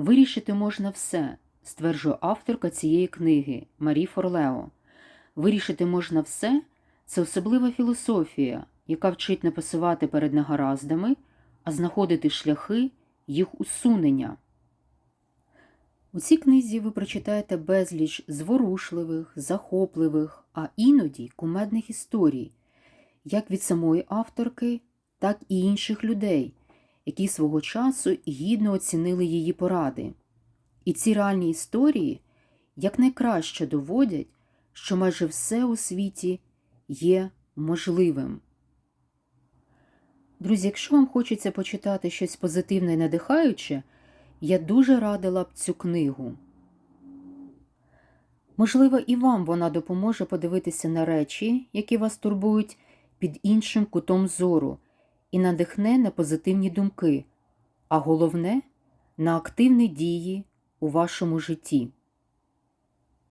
Вирішити можна все, стверджує авторка цієї книги Марі Форлео. Вирішити можна все це особлива філософія, яка вчить не пасувати перед негараздами, а знаходити шляхи їх усунення. У цій книзі ви прочитаєте безліч зворушливих, захопливих, а іноді кумедних історій, як від самої авторки, так і інших людей, які свого часу гідно оцінили її поради. І ці реальні історії якнайкраще доводять, що майже все у світі є можливим. Друзі, якщо вам хочеться почитати щось позитивне і надихаюче, я дуже радила б цю книгу. Можливо, і вам вона допоможе подивитися на речі, які вас турбують, під іншим кутом зору, і надихне на позитивні думки, а головне на активні дії у вашому житті.